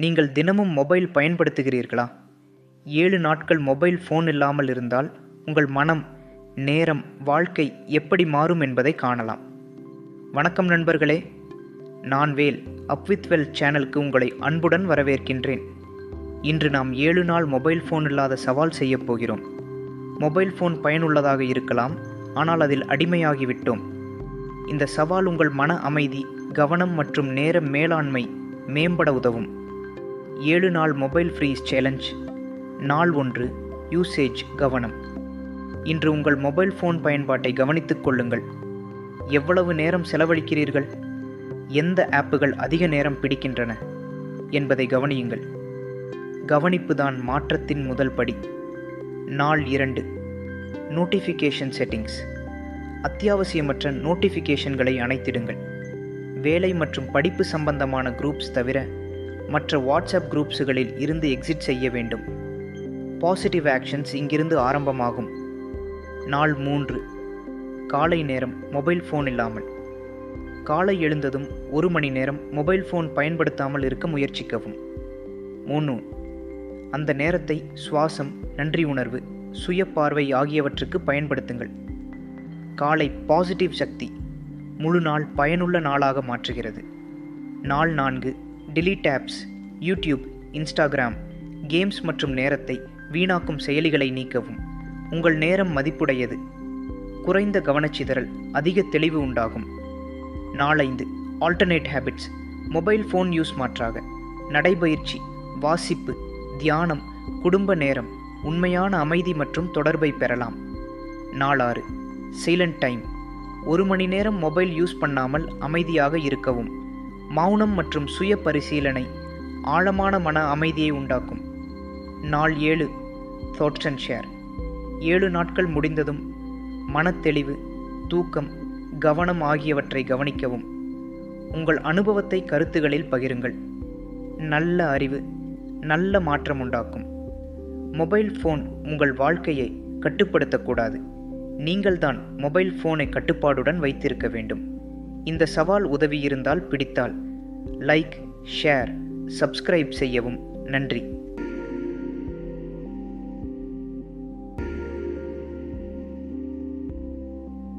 நீங்கள் தினமும் மொபைல் பயன்படுத்துகிறீர்களா? ஏழு நாட்கள் மொபைல் ஃபோன் இல்லாமல் இருந்தால் உங்கள் மனம் நேரம் வாழ்க்கை எப்படி மாறும் என்பதை காணலாம். வணக்கம் நண்பர்களே நான் வேல் அப்வித் வெல் சேனலுக்கு உங்களை அன்புடன் வரவேற்கின்றேன். இன்று நாம் ஏழு நாள் மொபைல் ஃபோன் இல்லாத சவால் செய்யப் போகிறோம். மொபைல் ஃபோன் பயனுள்ளதாக இருக்கலாம் ஆனால் அதில் அடிமையாகிவிட்டோம். இந்த சவால் உங்கள் மன அமைதி கவனம் மற்றும் நேர மேலாண்மை மேம்பட உதவும். ஏழு நாள் மொபைல் ஃப்ரீஸ் சேலஞ்ச். நாள் ஒன்று யூசேஜ் கவனம். இன்று உங்கள் மொபைல் ஃபோன் பயன்பாட்டை கவனித்துக் கொள்ளுங்கள். எவ்வளவு நேரம் செலவழிக்கிறீர்கள்? எந்த ஆப்புகள் அதிக நேரம் பிடிக்கின்றன? என்பதை கவனியுங்கள். கவனிப்பு தான் மாற்றத்தின் முதல் படி. நாள் இரண்டு நோட்டிஃபிகேஷன் செட்டிங்ஸ் அத்தியாவசியமற்ற நோட்டிஃபிகேஷன்களை அணைத்திடுங்கள். வேலை மற்றும் படிப்பு சம்பந்தமான குரூப்ஸ் தவிர மற்ற வாட்ஸ்அப் குரூப்ஸுகளில் இருந்து எக்ஸிட் செய்ய வேண்டும். பாசிட்டிவ் ஆக்ஷன்ஸ் இங்கிருந்து ஆரம்பமாகும். நாள் மூன்று. காலை நேரம் மொபைல் ஃபோன் இல்லாமல். காலை எழுந்ததும் ஒரு மணி நேரம் மொபைல் ஃபோன் பயன்படுத்தாமல் இருக்க முயற்சிக்கவும். மூணு அந்த நேரத்தை சுவாசம் நன்றி உணர்வு சுய பார்வை ஆகியவற்றுக்கு பயன்படுத்துங்கள். காலை பாசிட்டிவ் சக்தி முழு நாள் பயனுள்ள நாளாக மாற்றுகிறது. நாள் நான்கு. Delete apps YouTube Instagram games மற்றும் நேரத்தை வீணாக்கும் செயலிகளை நீக்கவும். உங்கள் நேரம் மதிப்புடையது. குறைந்த கவனச்சிதறல் அதிக தெளிவு உண்டாகும். நாலைந்து alternate habits mobile phone use மாற்றாக. நடைபயிற்சி வாசிப்பு தியானம் குடும்ப நேரம் உண்மையான அமைதி மற்றும் தொடர்பை பெறலாம். நாலாறு சைலண்ட் டைம் ஒரு மணி நேரம் மொபைல் யூஸ் பண்ணாமல் அமைதியாக இருக்கவும். மௌனம் மற்றும் சுய பரிசீலனை ஆழமான மன அமைதியை உண்டாக்கும். நாள் ஏழு தாட்ஸ் அண்ட் ஷேர் ஏழு நாட்கள் முடிந்ததும் மனத்தெளிவு தூக்கம் கவனம் ஆகியவற்றை கவனிக்கவும். உங்கள் அனுபவத்தை கருத்துகளில் பகிருங்கள். நல்ல அறிவு நல்ல மாற்றம் உண்டாக்கும். மொபைல் ஃபோன் உங்கள் வாழ்க்கையை கட்டுப்படுத்தக்கூடாது. நீங்கள்தான் மொபைல் ஃபோனை கட்டுப்பாடுடன் வைத்திருக்க வேண்டும். இந்த சவால் உதவியிருந்தால் பிடித்தால் லைக் ஷேர் சப்ஸ்கிரைப் செய்யவும் நன்றி.